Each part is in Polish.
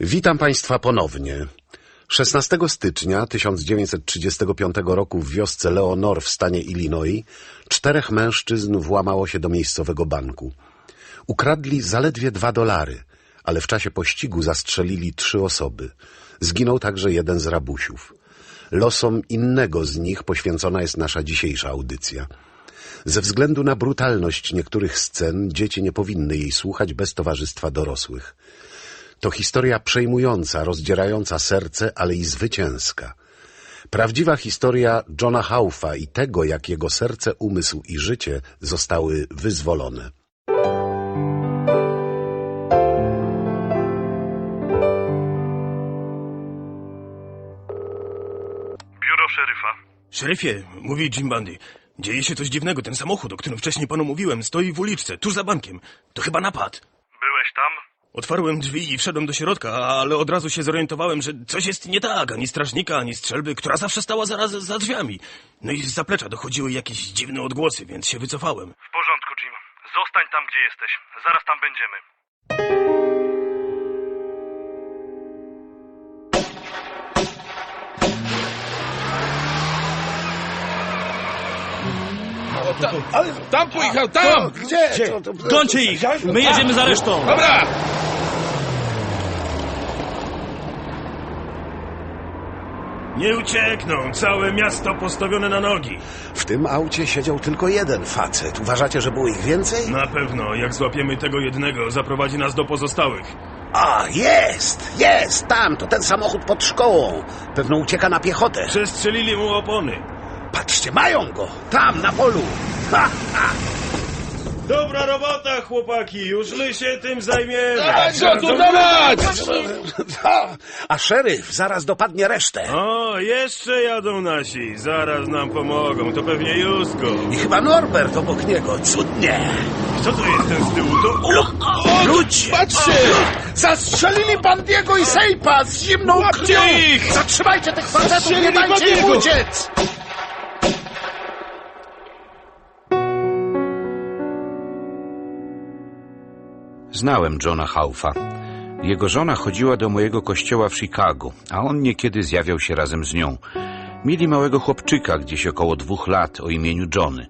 Witam Państwa ponownie. 16 stycznia 1935 roku w wiosce Leonor w stanie Illinois czterech mężczyzn włamało się do miejscowego banku. Ukradli zaledwie dwa dolary, ale w czasie pościgu zastrzelili trzy osoby. Zginął także jeden z rabusiów. Losom innego z nich poświęcona jest nasza dzisiejsza audycja. Ze względu na brutalność niektórych scen dzieci nie powinny jej słuchać bez towarzystwa dorosłych. To historia przejmująca, rozdzierająca serce, ale i zwycięska. Prawdziwa historia Johna Haufa i tego, jak jego serce, umysł i życie zostały wyzwolone. Biuro szeryfa. Szeryfie, mówi Jim Bundy. Dzieje się coś dziwnego. Ten samochód, o którym wcześniej panu mówiłem, stoi w uliczce, tuż za bankiem. To chyba napad. Byłeś tam? Otwarłem drzwi i wszedłem do środka, ale od razu się zorientowałem, że coś jest nie tak. Ani strażnika, ani strzelby, która zawsze stała zaraz za drzwiami. No i z zaplecza dochodziły jakieś dziwne odgłosy, więc się wycofałem. W porządku, Jim. Zostań tam, gdzie jesteś. Zaraz tam będziemy. Ale tam pojechał, tam! Gdzie? To- Gońcie ich! My jedziemy za resztą! Dobra! Nie uciekną, całe miasto postawione na nogi. W tym aucie siedział tylko jeden facet. Uważacie, że było ich więcej? Na pewno, jak złapiemy tego jednego, zaprowadzi nas do pozostałych. A, jest! Jest! Tam! To ten samochód pod szkołą. Pewno ucieka na piechotę. Przestrzelili mu opony. Patrzcie, mają go! Tam, na polu! Ha, ha. Dobra robota, chłopaki, już my się tym zajmiemy. Dawać go tu, dawać! A szeryf zaraz dopadnie resztę. O, jeszcze jadą nasi, zaraz nam pomogą, to pewnie Józko. I chyba Norbert obok niego. Cudnie! Co to jest ten z tyłu? To... O, ludzie! Patrzcie! Zastrzelili Bandiego i Sejpa z zimną krwią! ich! Zatrzymajcie tych facetów, nie dajcie im uciec! Znałem Johna Haufa. Jego żona chodziła do mojego kościoła w Chicago, a on niekiedy zjawiał się razem z nią. Mieli małego chłopczyka, gdzieś około dwóch lat, o imieniu Johnny.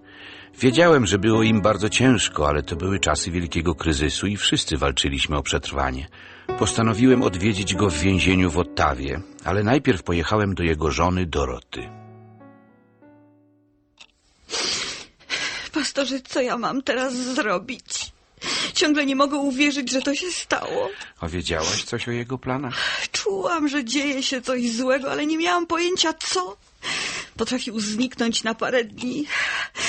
Wiedziałem, że było im bardzo ciężko, ale to były czasy wielkiego kryzysu i wszyscy walczyliśmy o przetrwanie. Postanowiłem odwiedzić go w więzieniu w Ottawie, ale najpierw pojechałem do jego żony Doroty. Pastorze, co ja mam teraz zrobić? Ciągle nie mogę uwierzyć, że to się stało. A wiedziałaś coś o jego planach? Czułam, że dzieje się coś złego, ale nie miałam pojęcia co. Potrafił zniknąć na parę dni.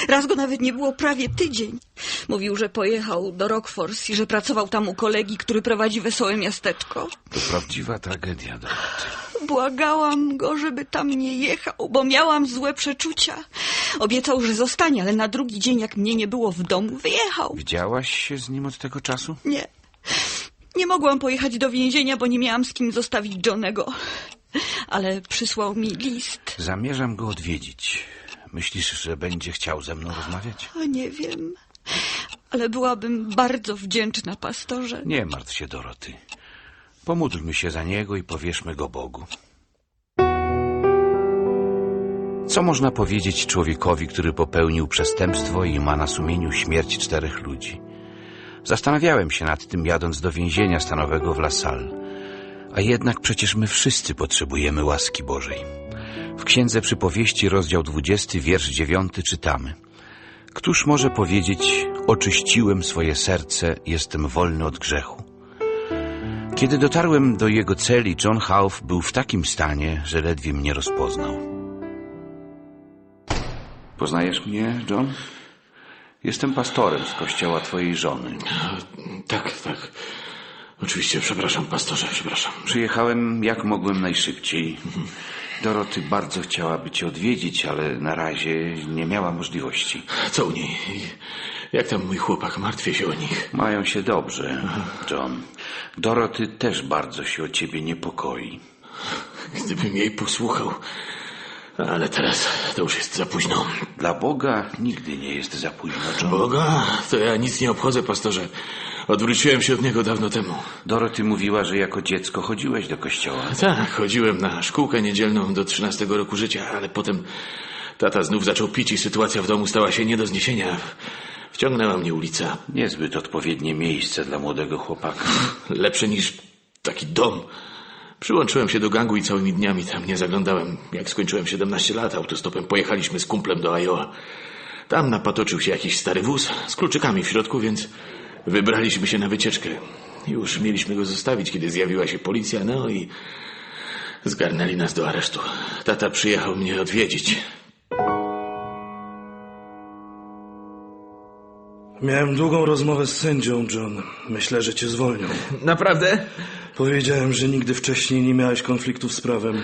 Raz go nawet nie było prawie tydzień. Mówił, że pojechał do Rockfors i że pracował tam u kolegi, który prowadzi wesołe miasteczko. To prawdziwa tragedia, Doroty. Błagałam go, żeby tam nie jechał, bo miałam złe przeczucia. Obiecał, że zostanie, ale na drugi dzień, jak mnie nie było w domu, wyjechał. Widziałaś się z nim od tego czasu? Nie. Nie mogłam pojechać do więzienia, bo nie miałam z kim zostawić Johnego. Ale przysłał mi list. Zamierzam go odwiedzić. Myślisz, że będzie chciał ze mną rozmawiać? O, nie wiem. Ale byłabym bardzo wdzięczna, pastorze. Nie martw się, Doroty. Pomódlmy się za niego i powierzmy go Bogu. Co można powiedzieć człowiekowi, który popełnił przestępstwo i ma na sumieniu śmierć czterech ludzi? Zastanawiałem się nad tym, jadąc do więzienia stanowego w La Salle. A jednak przecież my wszyscy potrzebujemy łaski Bożej. W Księdze Przypowieści, rozdział 20, wiersz 9 czytamy. Któż może powiedzieć, oczyściłem swoje serce, jestem wolny od grzechu? Kiedy dotarłem do jego celi, John Hauf był w takim stanie, że ledwie mnie rozpoznał. Poznajesz mnie, John? Jestem pastorem z kościoła twojej żony. Tak, tak. Oczywiście, przepraszam, pastorze, przepraszam. Przyjechałem jak mogłem najszybciej. Doroty bardzo chciałaby cię odwiedzić, ale na razie nie miała możliwości. Co u niej? Jak tam mój chłopak? Martwię się o nich. Mają się dobrze, John. Doroty też bardzo się o ciebie niepokoi. Gdybym jej posłuchał. Ale teraz to już jest za późno. Dla Boga nigdy nie jest za późno, John. Boga, to ja nic nie obchodzę, pastorze. Odwróciłem się od niego dawno temu. Dorothy mówiła, że jako dziecko chodziłeś do kościoła. Tak, chodziłem na szkółkę niedzielną do 13 roku życia, ale potem tata znów zaczął pić i sytuacja w domu stała się nie do zniesienia. Wciągnęła mnie ulica. Niezbyt odpowiednie miejsce dla młodego chłopaka. Lepsze niż taki dom. Przyłączyłem się do gangu i całymi dniami tam nie zaglądałem. Jak skończyłem 17 lat, autostopem pojechaliśmy z kumplem do Iowa. Tam napatoczył się jakiś stary wóz z kluczykami w środku, więc wybraliśmy się na wycieczkę. Już mieliśmy go zostawić, kiedy zjawiła się policja, no i zgarnęli nas do aresztu. Tata przyjechał mnie odwiedzić. Miałem długą rozmowę z sędzią, John. Myślę, że cię zwolnią. Naprawdę? Powiedziałem, że nigdy wcześniej nie miałeś konfliktów z prawem.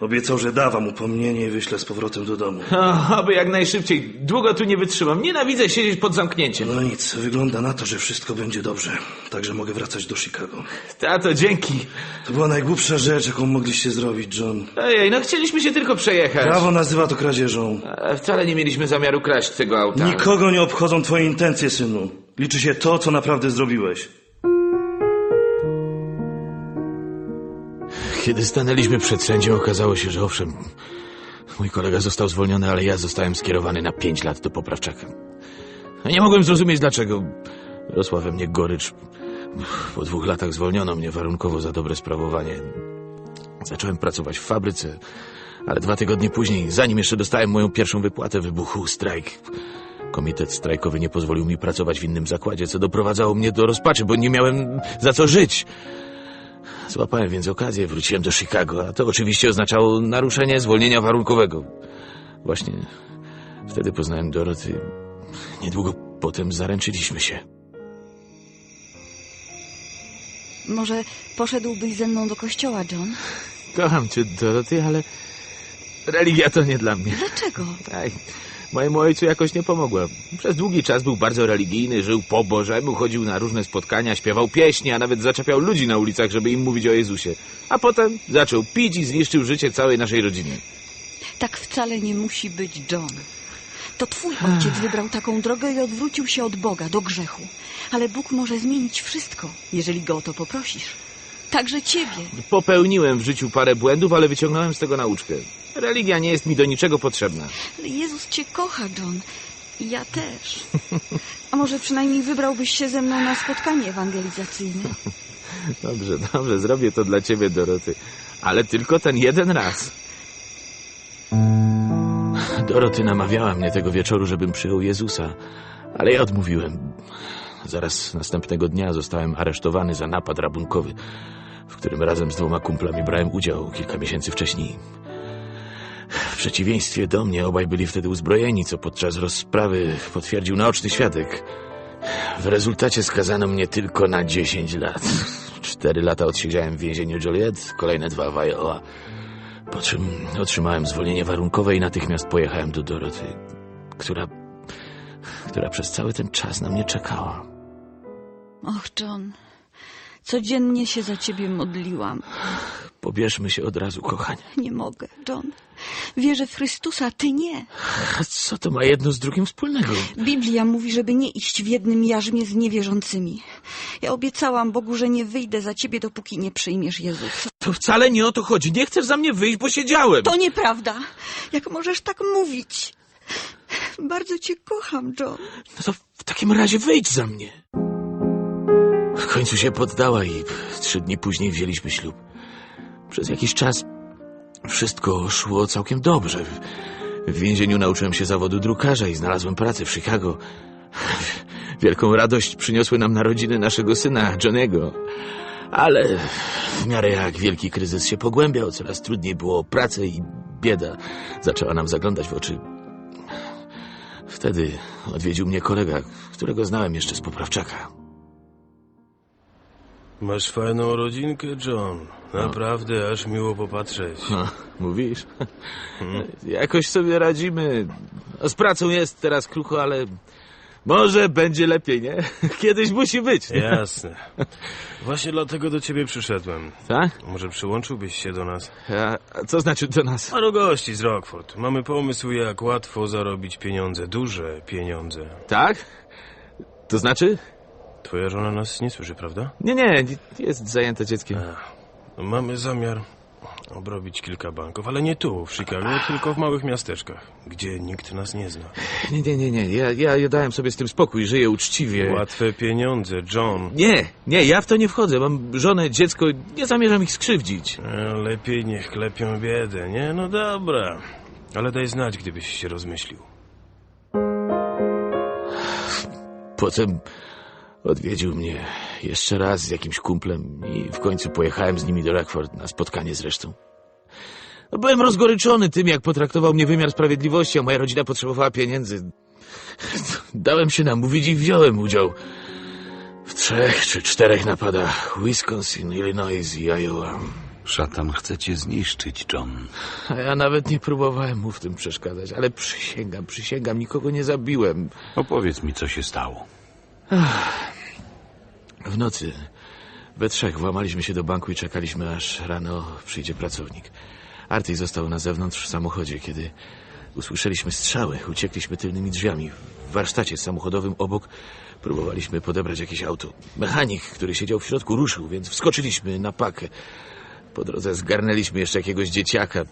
Obiecał, że da wam upomnienie i wyślę z powrotem do domu. O, aby jak najszybciej. Długo tu nie wytrzymam. Nienawidzę siedzieć pod zamknięciem. No nic, wygląda na to, że wszystko będzie dobrze. Także mogę wracać do Chicago. Tato, dzięki. To była najgłupsza rzecz, jaką mogliście zrobić, John. Ojej, no chcieliśmy się tylko przejechać. Prawo nazywa to kradzieżą. A Wcale nie mieliśmy zamiaru kraść tego auta. Nikogo nie obchodzą twoje intencje, synu. Liczy się to, co naprawdę zrobiłeś. Kiedy stanęliśmy przed sędzią, okazało się, że owszem, mój kolega został zwolniony, ale ja zostałem skierowany na pięć lat do poprawczaka. Nie mogłem zrozumieć dlaczego. Rosła we mnie gorycz. Po dwóch latach zwolniono mnie warunkowo za dobre sprawowanie. Zacząłem pracować w fabryce, ale dwa tygodnie później, zanim jeszcze dostałem moją pierwszą wypłatę, wybuchł strajk. Komitet strajkowy nie pozwolił mi pracować w innym zakładzie, co doprowadzało mnie do rozpaczy, bo nie miałem za co żyć. Złapałem więc okazję, wróciłem do Chicago, a to oczywiście oznaczało naruszenie zwolnienia warunkowego. Właśnie wtedy poznałem Doroty. Niedługo potem zaręczyliśmy się. Może poszedłbyś ze mną do kościoła, John? Kocham cię, Doroty, ale religia to nie dla mnie. Dlaczego? Aj, mojemu ojcu jakoś nie pomogła. Przez długi czas był bardzo religijny, żył po Bożemu, chodził na różne spotkania, śpiewał pieśni, a nawet zaczepiał ludzi na ulicach, żeby im mówić o Jezusie. A potem zaczął pić i zniszczył życie całej naszej rodziny. Tak wcale nie musi być, John. To twój ojciec wybrał taką drogę i odwrócił się od Boga do grzechu. Ale Bóg może zmienić wszystko, jeżeli go o to poprosisz. Także ciebie. Popełniłem w życiu parę błędów, ale wyciągnąłem z tego nauczkę. Religia nie jest mi do niczego potrzebna. Ale Jezus cię kocha, John. I ja też. A może przynajmniej wybrałbyś się ze mną na spotkanie ewangelizacyjne? Dobrze, dobrze, zrobię to dla ciebie, Doroty. Ale tylko ten jeden raz. Doroty namawiała mnie tego wieczoru, żebym przyjął Jezusa, ale ja odmówiłem. Zaraz następnego dnia zostałem aresztowany za napad rabunkowy, w którym razem z dwoma kumplami brałem udział kilka miesięcy wcześniej. Przeciwieństwie do mnie obaj byli wtedy uzbrojeni, co podczas rozprawy potwierdził naoczny świadek. W rezultacie skazano mnie tylko na 10 lat. Cztery lata odsiedziałem w więzieniu Joliet, kolejne dwa w Iowa. Po czym otrzymałem zwolnienie warunkowe i natychmiast pojechałem do Doroty, która, która przez cały ten czas na mnie czekała. Och, John. Codziennie się za ciebie modliłam. Pobierzmy się od razu, kochanie. Nie mogę, John. Wierzę w Chrystusa, ty nie. A co to ma jedno z drugim wspólnego? Biblia mówi, żeby nie iść w jednym jarzmie z niewierzącymi. Ja obiecałam Bogu, że nie wyjdę za ciebie, dopóki nie przyjmiesz Jezusa. To wcale nie o to chodzi. Nie chcesz za mnie wyjść, bo siedziałem. To nieprawda. Jak możesz tak mówić? Bardzo cię kocham, John. No to w takim razie wyjdź za mnie. W końcu się poddała i trzy dni później wzięliśmy ślub. Przez jakiś czas wszystko szło całkiem dobrze. W więzieniu nauczyłem się zawodu drukarza i znalazłem pracę w Chicago. Wielką radość przyniosły nam narodziny naszego syna, Johnego. Ale w miarę jak wielki kryzys się pogłębiał, coraz trudniej było pracę i bieda zaczęła nam zaglądać w oczy. Wtedy odwiedził mnie kolega, którego znałem jeszcze z poprawczaka. Masz fajną rodzinkę, John. Naprawdę, aż miło popatrzeć. No, mówisz? Jakoś sobie radzimy. No, Z pracą jest teraz krucho, ale Może będzie lepiej, nie? Kiedyś musi być. Nie? Jasne. Właśnie dlatego do ciebie przyszedłem. Tak? Może przyłączyłbyś się do nas? A, a co znaczy do nas? Paru gości z Rockford. Mamy pomysł, jak łatwo zarobić pieniądze. Duże pieniądze. Tak? To znaczy? Twoja żona nas nie słyszy, prawda? Nie, nie, jest zajęta dzieckiem. Mamy zamiar obrobić kilka banków, ale nie tu, w Chicago, tylko w małych miasteczkach, gdzie nikt nas nie zna. Nie, nie, nie, nie. Ja, ja, ja dałem sobie z tym spokój, żyję uczciwie. Łatwe pieniądze, John. Nie, nie, ja w to nie wchodzę. Mam żonę, dziecko, nie zamierzam ich skrzywdzić. E, Lepiej niech klepią biedę, nie? No dobra. Ale daj znać, gdybyś się rozmyślił. Potem odwiedził mnie jeszcze raz z jakimś kumplem i w końcu pojechałem z nimi do Rockford na spotkanie z resztą. No, byłem rozgoryczony tym, jak potraktował mnie wymiar sprawiedliwości, a moja rodzina potrzebowała pieniędzy. Dałem się namówić i wziąłem udział w trzech czy czterech napadach. Wisconsin, Illinois i Iowa. Szatan chce cię zniszczyć, John. A ja nawet nie próbowałem mu w tym przeszkadzać, ale przysięgam, przysięgam, nikogo nie zabiłem. Opowiedz mi, co się stało. W nocy we trzech włamaliśmy się do banku i czekaliśmy, aż rano przyjdzie pracownik. Arty został na zewnątrz w samochodzie, kiedy usłyszeliśmy strzały. Uciekliśmy tylnymi drzwiami. W warsztacie samochodowym obok próbowaliśmy podebrać jakieś auto. Mechanik, który siedział w środku, ruszył, więc wskoczyliśmy na pakę. Po drodze zgarnęliśmy jeszcze jakiegoś dzieciaka,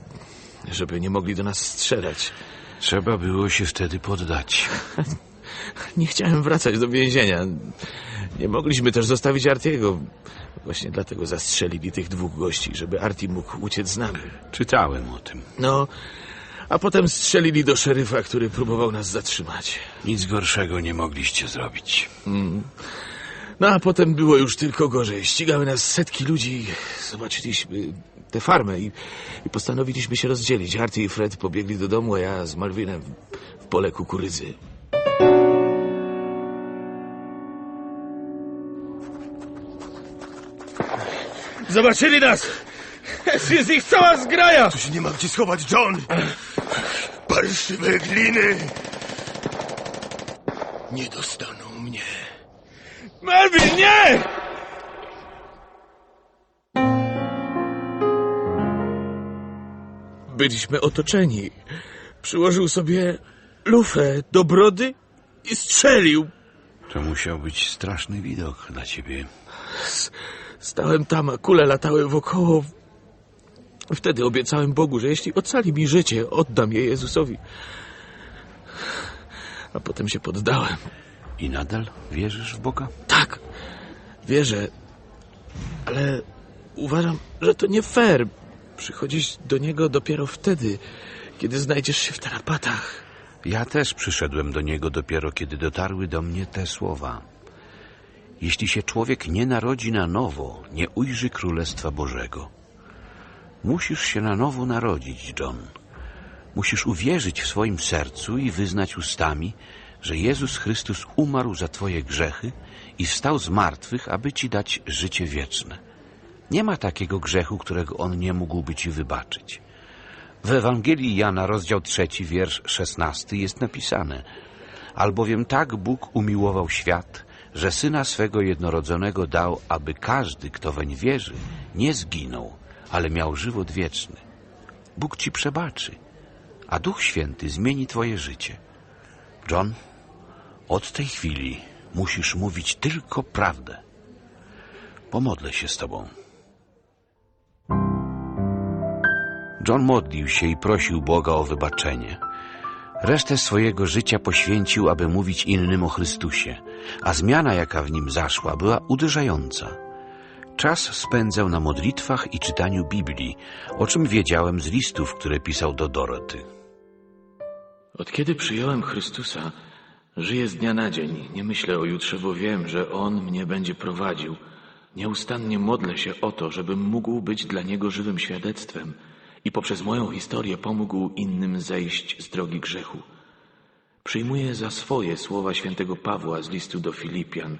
żeby nie mogli do nas strzelać. Trzeba było się wtedy poddać. Nie chciałem wracać do więzienia. Nie mogliśmy też zostawić Artiego. Właśnie dlatego zastrzelili tych dwóch gości, żeby Arti mógł uciec z nami. Czytałem o tym. No, a potem strzelili do szeryfa, który próbował nas zatrzymać. Nic gorszego nie mogliście zrobić. No, a potem było już tylko gorzej. Ścigały nas setki ludzi. Zobaczyliśmy tę farmę i, i postanowiliśmy się rozdzielić. Artie i Fred pobiegli do domu, a ja z Malvinem w pole kukurydzy. Zobaczyli nas! Jest ich cała zgraja! Tu się nie ma gdzie schować, John! Parszywe gliny! Nie dostaną mnie. Melvin, nie! Byliśmy otoczeni. Przyłożył sobie lufę do brody i strzelił. To musiał być straszny widok dla ciebie. Stałem tam, a kule latały wokoło. Wtedy obiecałem Bogu, że jeśli ocali mi życie, oddam je Jezusowi. A potem się poddałem. I nadal wierzysz w Boga? Tak, wierzę, ale uważam, że to nie fair przychodzić do Niego dopiero wtedy, kiedy znajdziesz się w tarapatach. Ja też przyszedłem do niego dopiero kiedy dotarły do mnie te słowa. Jeśli się człowiek nie narodzi na nowo, nie ujrzy Królestwa Bożego. Musisz się na nowo narodzić, John. Musisz uwierzyć w swoim sercu i wyznać ustami, że Jezus Chrystus umarł za twoje grzechy i wstał z martwych, aby ci dać życie wieczne. Nie ma takiego grzechu, którego On nie mógłby ci wybaczyć. W Ewangelii Jana, rozdział trzeci, wiersz szesnasty jest napisane Albowiem tak Bóg umiłował świat, że Syna swego jednorodzonego dał, aby każdy, kto weń wierzy, nie zginął, ale miał żywot wieczny. Bóg ci przebaczy, a Duch Święty zmieni twoje życie. John, od tej chwili musisz mówić tylko prawdę. Pomodlę się z tobą. John modlił się i prosił Boga o wybaczenie. Resztę swojego życia poświęcił, aby mówić innym o Chrystusie, a zmiana, jaka w nim zaszła, była uderzająca. Czas spędzał na modlitwach i czytaniu Biblii, o czym wiedziałem z listów, które pisał do Doroty. Od kiedy przyjąłem Chrystusa, żyję z dnia na dzień. Nie myślę o jutrze, bo wiem, że On mnie będzie prowadził. Nieustannie modlę się o to, żebym mógł być dla Niego żywym świadectwem i poprzez moją historię pomógł innym zejść z drogi grzechu. Przyjmuję za swoje słowa świętego Pawła z listu do Filipian.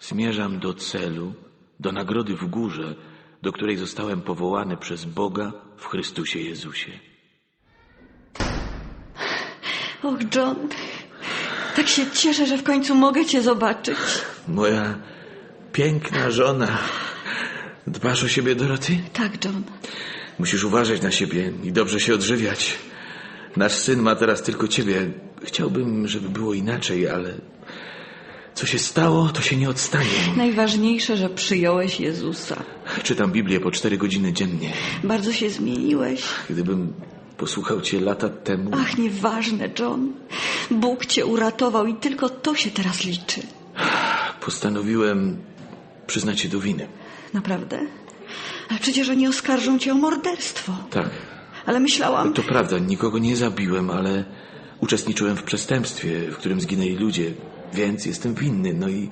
Zmierzam do celu, do nagrody w górze, do której zostałem powołany przez Boga w Chrystusie Jezusie. Och, John, Tak się cieszę, że w końcu mogę cię zobaczyć. Moja piękna żona. Dbasz o siebie, Doroty? Tak, John. Musisz uważać na siebie i dobrze się odżywiać. Nasz syn ma teraz tylko ciebie. Chciałbym, żeby było inaczej, ale co się stało, to się nie odstanie. Najważniejsze, że przyjąłeś Jezusa. Czytam Biblię po cztery godziny dziennie. Bardzo się zmieniłeś. Gdybym posłuchał cię lata temu, Ach, nieważne, John. Bóg cię uratował i tylko to się teraz liczy. postanowiłem przyznać się do winy. Naprawdę? Ale przecież oni oskarżą cię o morderstwo. Tak, Ale myślałam... to prawda, nikogo nie zabiłem, ale uczestniczyłem w przestępstwie, w którym zginęli ludzie, więc jestem winny, no i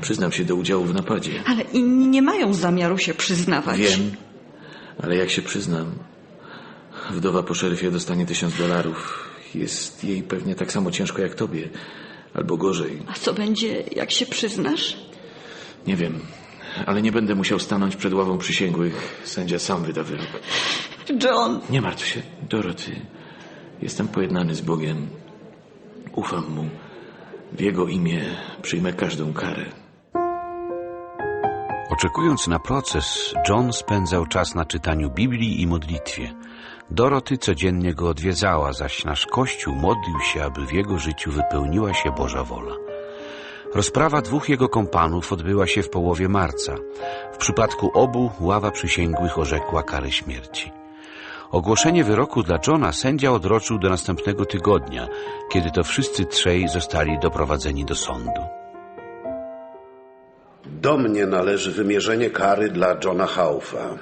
przyznam się do udziału w napadzie. Ale inni nie mają zamiaru się przyznawać. Wiem, ale jak się przyznam, wdowa po szeryfie dostanie tysiąc dolarów. Jest jej pewnie tak samo ciężko jak tobie, albo gorzej. A co będzie, jak się przyznasz? Nie wiem, ale nie będę musiał stanąć przed ławą przysięgłych. Sędzia sam wyda wyrok. John, Nie martw się, Doroty. Jestem pojednany z Bogiem. Ufam Mu. W Jego imię przyjmę każdą karę. Oczekując na proces, John spędzał czas na czytaniu Biblii i modlitwie. Doroty codziennie go odwiedzała, zaś nasz Kościół modlił się, aby w jego życiu wypełniła się Boża wola. Rozprawa dwóch jego kompanów odbyła się w połowie marca. W przypadku obu ława przysięgłych orzekła karę śmierci. Ogłoszenie wyroku dla Johna sędzia odroczył do następnego tygodnia, kiedy to wszyscy trzej zostali doprowadzeni do sądu. Do mnie należy wymierzenie kary dla Johna Haufa.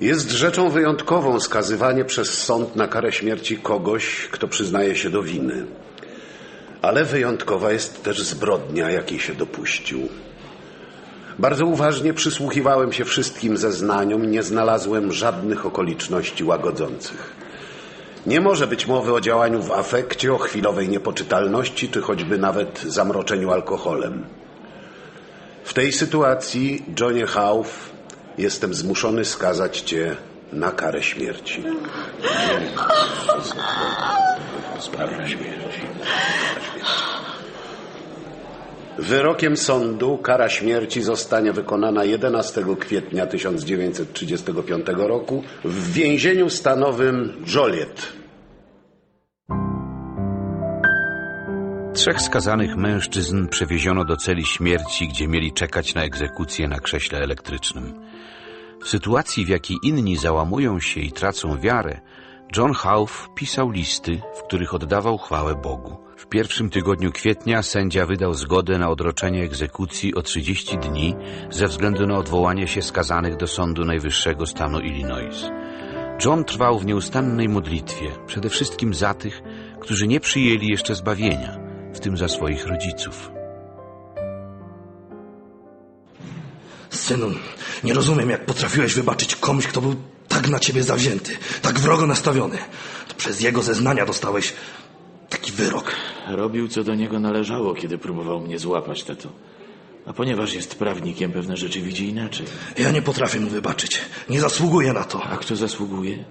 Jest rzeczą wyjątkową skazywanie przez sąd na karę śmierci kogoś, kto przyznaje się do winy. Ale wyjątkowa jest też zbrodnia, jakiej się dopuścił. Bardzo uważnie przysłuchiwałem się wszystkim zeznaniom nie znalazłem żadnych okoliczności łagodzących. Nie może być mowy o działaniu w afekcie, o chwilowej niepoczytalności, czy choćby nawet zamroczeniu alkoholem. W tej sytuacji, Johnie Hauf, jestem zmuszony skazać cię na karę śmierci. Sprawa śmierci. Wyrokiem sądu kara śmierci zostanie wykonana 11 kwietnia 1935 roku w więzieniu stanowym Joliet. Trzech skazanych mężczyzn przewieziono do celi śmierci, gdzie mieli czekać na egzekucję na krześle elektrycznym. W sytuacji, w jakiej inni załamują się i tracą wiarę, John Hauf pisał listy, w których oddawał chwałę Bogu. W pierwszym tygodniu kwietnia sędzia wydał zgodę na odroczenie egzekucji o 30 dni ze względu na odwołanie się skazanych do Sądu Najwyższego stanu Illinois. John trwał w nieustannej modlitwie, przede wszystkim za tych, którzy nie przyjęli jeszcze zbawienia, w tym za swoich rodziców. Synu, nie rozumiem, jak potrafiłeś wybaczyć komuś, kto był tak na ciebie zawzięty, tak wrogo nastawiony. To przez jego zeznania dostałeś taki wyrok. Robił, co do niego należało, kiedy próbował mnie złapać, tato. A ponieważ jest prawnikiem, pewne rzeczy widzi inaczej. Ja nie potrafię mu wybaczyć. Nie zasługuję na to. A kto zasługuje?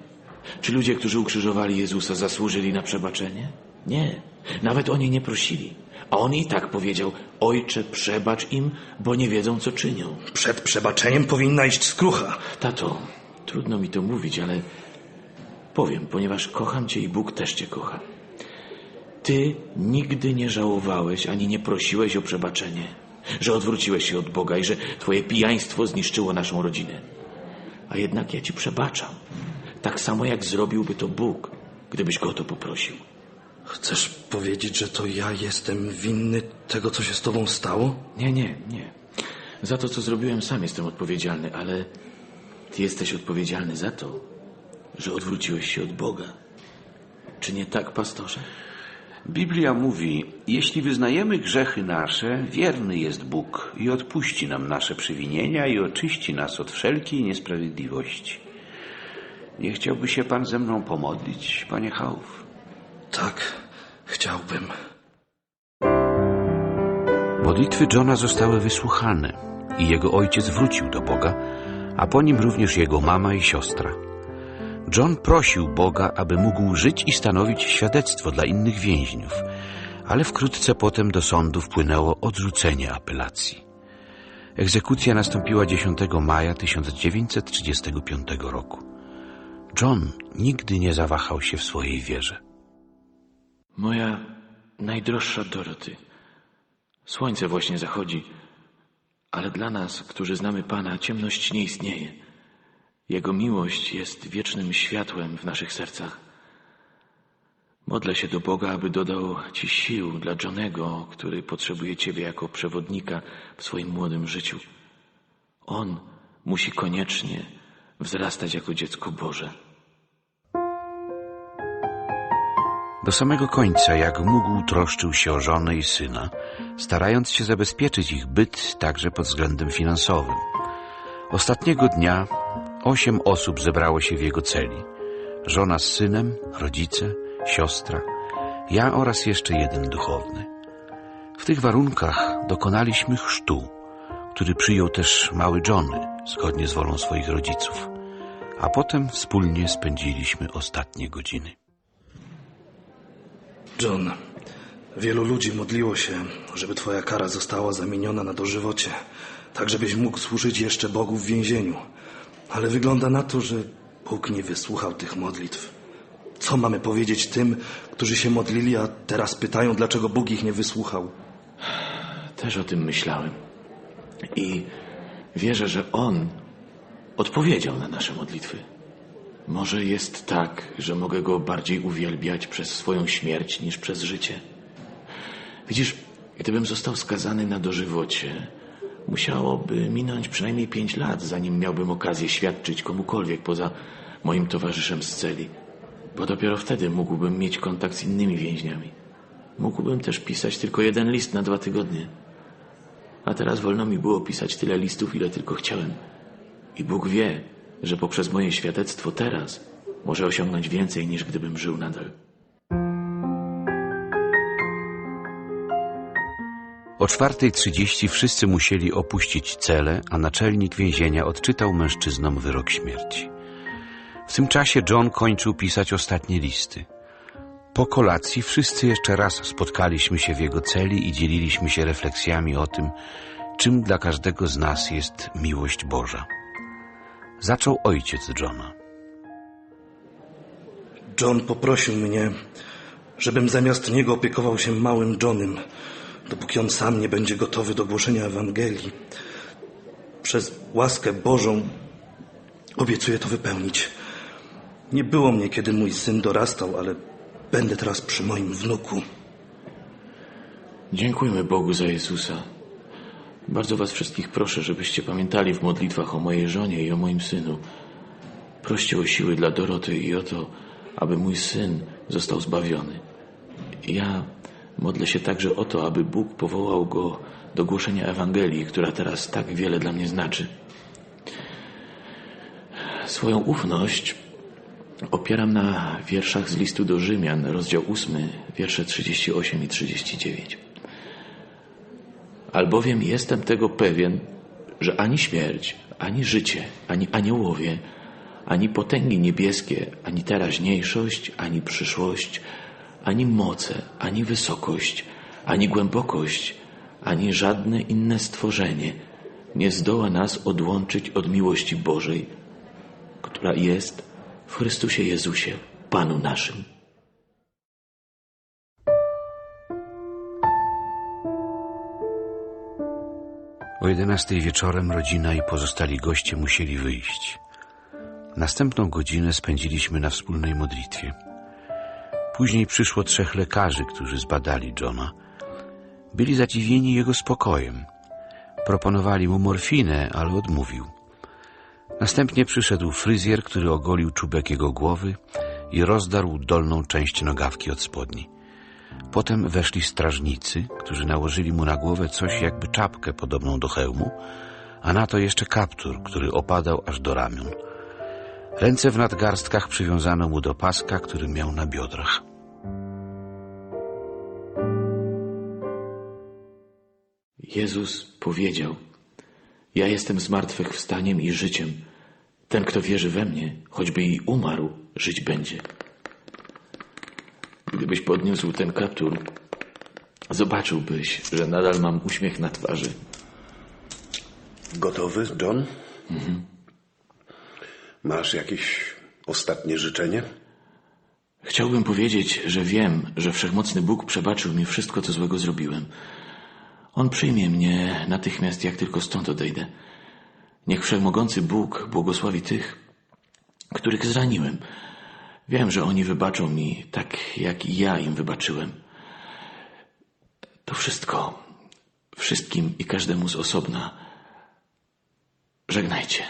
Czy ludzie, którzy ukrzyżowali Jezusa, zasłużyli na przebaczenie? Nie. Nawet oni nie prosili. A on i tak powiedział: Ojcze, przebacz im, bo nie wiedzą, co czynią. Przed przebaczeniem powinna iść skrucha. Tato, trudno mi to mówić, ale powiem, ponieważ kocham cię i Bóg też cię kocha. Ty nigdy nie żałowałeś ani nie prosiłeś o przebaczenie, że odwróciłeś się od Boga i że twoje pijaństwo zniszczyło naszą rodzinę. A jednak ja ci przebaczam. Tak samo jak zrobiłby to Bóg, gdybyś go o to poprosił. Chcesz powiedzieć, że to ja jestem winny tego, co się z tobą stało? Nie, nie, nie. Za to, co zrobiłem, sam jestem odpowiedzialny, ale ty jesteś odpowiedzialny za to, że odwróciłeś się od Boga. Czy nie tak, pastorze? Biblia mówi, jeśli wyznajemy grzechy nasze, wierny jest Bóg i odpuści nam nasze przewinienia i oczyści nas od wszelkiej niesprawiedliwości. Nie chciałby się Pan ze mną pomodlić, Panie Hauf? Tak, chciałbym. Modlitwy Johna zostały wysłuchane i jego ojciec wrócił do Boga, a po nim również jego mama i siostra. John prosił Boga, aby mógł żyć i stanowić świadectwo dla innych więźniów, ale wkrótce potem do sądu wpłynęło odrzucenie apelacji. Egzekucja nastąpiła 10 maja 1935 roku. John nigdy nie zawahał się w swojej wierze. Moja najdroższa Doroty. Słońce właśnie zachodzi, ale dla nas, którzy znamy Pana, ciemność nie istnieje. Jego miłość jest wiecznym światłem w naszych sercach. Modlę się do Boga, aby dodał Ci sił dla Johnego, który potrzebuje Ciebie jako przewodnika w swoim młodym życiu. On musi koniecznie wzrastać jako dziecko Boże. Do samego końca, jak mógł, troszczył się o żonę i syna, starając się zabezpieczyć ich byt także pod względem finansowym. Ostatniego dnia osiem osób zebrało się w jego celi. Żona z synem, rodzice, siostra, ja oraz jeszcze jeden duchowny. W tych warunkach dokonaliśmy chrztu, który przyjął też mały Johnny, zgodnie z wolą swoich rodziców, a potem wspólnie spędziliśmy ostatnie godziny. John, wielu ludzi modliło się, żeby twoja kara została zamieniona na dożywocie, tak żebyś mógł służyć jeszcze Bogu w więzieniu. Ale wygląda na to, że Bóg nie wysłuchał tych modlitw. Co mamy powiedzieć tym, którzy się modlili, a teraz pytają, dlaczego Bóg ich nie wysłuchał? Też o tym myślałem. I wierzę, że On odpowiedział na nasze modlitwy. Może jest tak, że mogę Go bardziej uwielbiać przez swoją śmierć niż przez życie. Widzisz, gdybym został skazany na dożywocie, musiałoby minąć przynajmniej pięć lat, zanim miałbym okazję świadczyć komukolwiek poza moim towarzyszem z celi, bo dopiero wtedy mógłbym mieć kontakt z innymi więźniami. Mógłbym też pisać tylko jeden list na dwa tygodnie. A teraz wolno mi było pisać tyle listów, ile tylko chciałem. I Bóg wie, że poprzez moje świadectwo teraz może osiągnąć więcej niż gdybym żył nadal. O 4.30 wszyscy musieli opuścić cele, a naczelnik więzienia odczytał mężczyznom wyrok śmierci. W tym czasie John kończył pisać ostatnie listy. Po kolacji wszyscy jeszcze raz spotkaliśmy się w jego celi i dzieliliśmy się refleksjami o tym, czym dla każdego z nas jest miłość Boża. Zaczął ojciec Johna. John poprosił mnie, żebym zamiast niego opiekował się małym Johnem, dopóki on sam nie będzie gotowy do głoszenia Ewangelii. Przez łaskę Bożą obiecuję to wypełnić. Nie było mnie, kiedy mój syn dorastał, ale będę teraz przy moim wnuku. Dziękujmy Bogu za Jezusa. Bardzo Was wszystkich proszę, żebyście pamiętali w modlitwach o mojej żonie i o moim synu. Proście o siły dla Doroty i o to, aby mój syn został zbawiony. Ja modlę się także o to, aby Bóg powołał go do głoszenia Ewangelii, która teraz tak wiele dla mnie znaczy. Swoją ufność opieram na wierszach z listu do Rzymian, rozdział 8, wiersze 38 i 39. Albowiem jestem tego pewien, że ani śmierć, ani życie, ani aniołowie, ani potęgi niebieskie, ani teraźniejszość, ani przyszłość, ani moce, ani wysokość, ani głębokość, ani żadne inne stworzenie nie zdoła nas odłączyć od miłości Bożej, która jest w Chrystusie Jezusie, Panu naszym. O 11 wieczorem rodzina i pozostali goście musieli wyjść. Następną godzinę spędziliśmy na wspólnej modlitwie. Później przyszło trzech lekarzy, którzy zbadali Johna. Byli zadziwieni jego spokojem. Proponowali mu morfinę, ale odmówił. Następnie przyszedł fryzjer, który ogolił czubek jego głowy i rozdarł dolną część nogawki od spodni. Potem weszli strażnicy, którzy nałożyli mu na głowę coś jakby czapkę podobną do hełmu, a na to jeszcze kaptur, który opadał aż do ramion. Ręce w nadgarstkach przywiązano mu do paska, który miał na biodrach. Jezus powiedział: Ja jestem zmartwychwstaniem i życiem. Ten, kto wierzy we mnie, choćby i umarł, żyć będzie. Gdybyś podniósł ten kaptur, zobaczyłbyś, że nadal mam uśmiech na twarzy. Gotowy, John? Masz jakieś ostatnie życzenie? Chciałbym powiedzieć, że wiem, że Wszechmocny Bóg przebaczył mi wszystko, co złego zrobiłem. On przyjmie mnie natychmiast, jak tylko stąd odejdę. Niech Wszechmogący Bóg błogosławi tych, których zraniłem. Wiem, że oni wybaczą mi tak, jak ja im wybaczyłem. To wszystko, wszystkim i każdemu z osobna. Żegnajcie.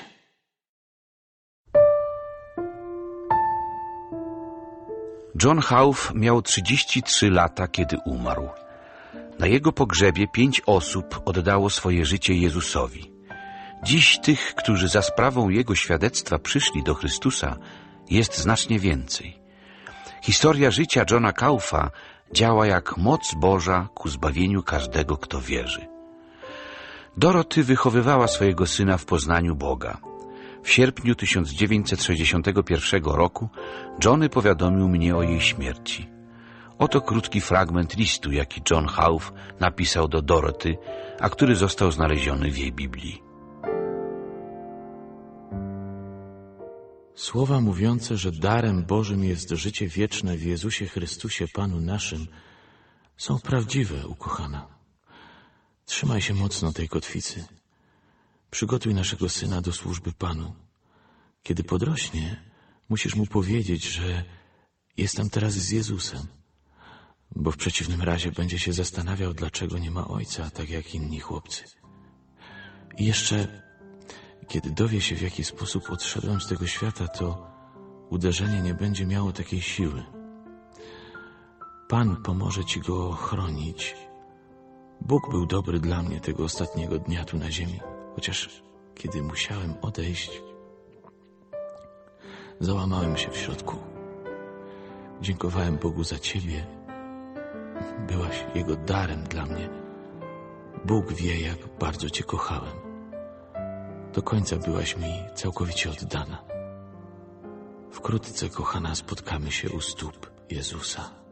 John Hauff miał 33 lata, kiedy umarł. Na jego pogrzebie pięć osób oddało swoje życie Jezusowi. Dziś tych, którzy za sprawą jego świadectwa przyszli do Chrystusa, jest znacznie więcej. Historia życia Johna Kauffa działa jak moc Boża ku zbawieniu każdego, kto wierzy. Doroty wychowywała swojego syna w poznaniu Boga. W sierpniu 1961 roku Johnny powiadomił mnie o jej śmierci. Oto krótki fragment listu, jaki John Hauff napisał do Doroty, a który został znaleziony w jej Biblii. Słowa mówiące, że darem Bożym jest życie wieczne w Jezusie Chrystusie Panu naszym, są prawdziwe, ukochana. Trzymaj się mocno tej kotwicy. Przygotuj naszego syna do służby Panu. Kiedy podrośnie, musisz mu powiedzieć, że jestem teraz z Jezusem, bo w przeciwnym razie będzie się zastanawiał, dlaczego nie ma ojca, tak jak inni chłopcy. I jeszcze kiedy dowie się, w jaki sposób odszedłem z tego świata, to uderzenie nie będzie miało takiej siły. Pan pomoże ci go chronić. Bóg był dobry dla mnie tego ostatniego dnia tu na ziemi, chociaż kiedy musiałem odejść, załamałem się w środku. Dziękowałem Bogu za ciebie. Byłaś Jego darem dla mnie. Bóg wie, jak bardzo cię kochałem. Do końca byłaś mi całkowicie oddana. Wkrótce, kochana, spotkamy się u stóp Jezusa.